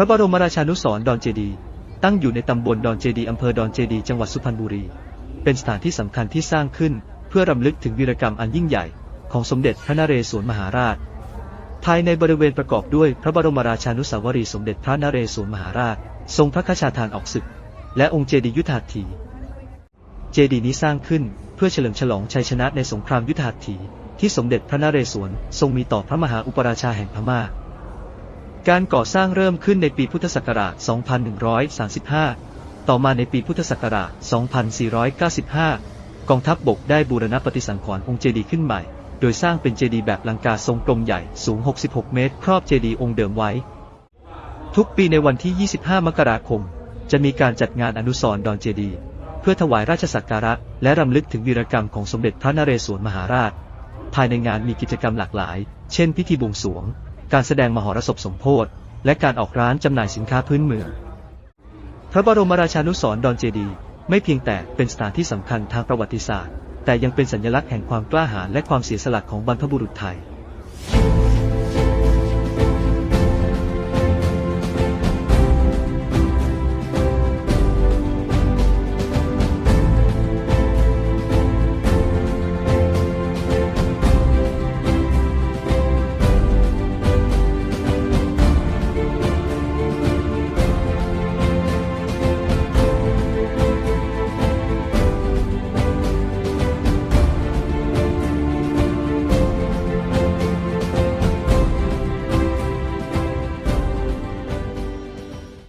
พระบรมราชานุสรดอนเจดี ตั้งอยู่ในตำบลดอนเจดีอำเภอดอนเจดี จังหวัดสุพรรณบุรี เป็นสถานที่สำคัญที่สร้างขึ้น เพื่อรำลึกถึงวีรกรรมอันยิ่งใหญ่ ของสมเด็จพระนเรศวรมหาราช ภายในบริเวณประกอบด้วยพระบรมราชานุสาวรีสมเด็จพระนเรศวรมหาราช ทรงพระคชาทานออกศึก และองค์เจดียุทธาถี เจดีนี้สร้างขึ้นเพื่อเฉลิมฉลองชัยชนะในสงครามยุทธาถีที่สมเด็จพระนเรศวรทรงมีต่อพระมหาอุปราชาแห่งพม่า การก่อสร้างเริ่มขึ้นในปีพุทธศักราช 2135 ต่อมาในปีพุทธศักราช 2495 กองทัพบบกได้บูรณะปฏิสังขรณ์องค์เจดีย์ขึ้นใหม่ โดยสร้างเป็นเจดีย์แบบลังกาทรงกลมใหญ่สูง 66 เมตร ครอบเจดีย์องค์เดิมไว้ ทุกปีในวันที่ 25 มกราคม จะมีการจัดงานอนุสรณ์ดอนเจดีย์เพื่อถวายราชสักการะ และรำลึกถึงวีรกรรมของสมเด็จพระนเรศวรมหาราช ภายในงานมีกิจกรรมหลากหลาย เช่น พิธีบวงสรวง การแสดงมหรสพสมโพธิและการออกร้านจำหน่ายสินค้าพื้นเมือง พระบรมราชานุสรดอนเจดี ไม่เพียงแต่เป็นสถานที่สำคัญทางประวัติศาสตร์ แต่ยังเป็นสัญลักษณ์แห่งความกล้าหาญและความเสียสละของบรรพบุรุษไทย